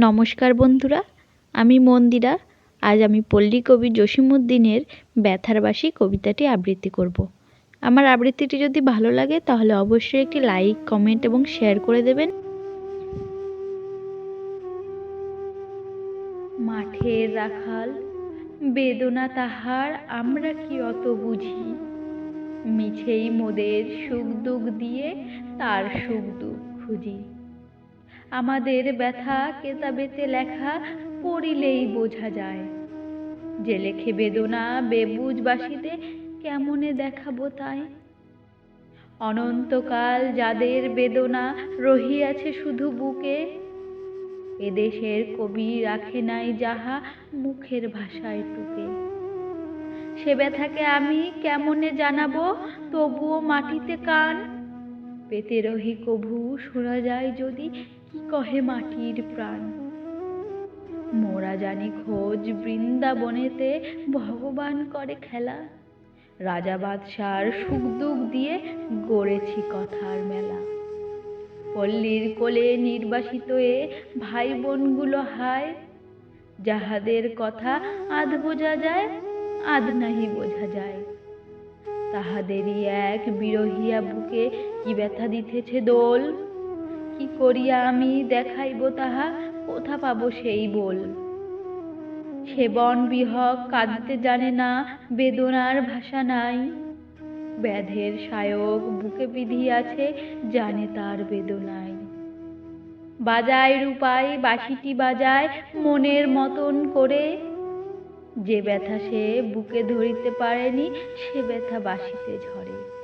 নমস্কার বন্ধুরা, আমি মন্দিরা। আজ আমি পল্লী কবি জসীমউদ্দিনের ব্যথার বাসি কবিতাটি আবৃত্তি করব। আমার আবৃত্তিটি যদি ভালো লাগে, তাহলে অবশ্যই একটি লাইক, কমেন্ট এবং শেয়ার করে দেবেন। মাঠের রাখাল, বেদনা তাহার, আমরা কি অত বুঝি? মিছেই মোদের সুখ দুঃখ দিয়ে তার সুখ দুঃখ খুঁজি। আমাদের ব্যথা কেতাবেতে লেখা পড়িলেই বোঝা যায়। যে লেখে বেদনা বেবুজ বাসিতে কেমনে দেখাবো তাই? অনন্তকাল যাদের বেদনা রহিয়াছে শুধু বুকে, এদেশের কবি রাখে নাই যাহা মুখের ভাষায় টুকে। সে ব্যথাকে আমি কেমনে জানাব? তবুও মাটিতে কান পেতে রহি কভু, শোনা যায় যদি কি কহে মাটির প্রাণ। মোরা জানি খোঁজ বৃন্দাবনেতে ভগবান করে খেলা। রাজা বাদশার সুখ দুঃখ দিয়ে গড়েছি কথার মেলা। পল্লীর কোলে নির্বাসিত এ ভাই বোনগুলো হায়। যাহাদের কথা আধ বোঝা যায়, আধ নাহি বোঝা যায়। তাহাদেরই এক বিরহিয়া বুকে কি ব্যথা দিতেছে দোল? কি করিয়া আমি দেখাইব তাহা? কোথা পাবো সেই বল? সে বন বিহক কাঁদতে জানে না, বেদনার ভাষা নাই। ব্যাধের সায়ক বুকে বিধিয়াছে জানে তার বেদনায়। বাজায় রূপাই বাঁশিটি বাজায়, মনের মতন করে। যে ব্যথা সে বুকে ধরিতে পারেনি, সে ব্যথা বাঁশিতে ঝরে।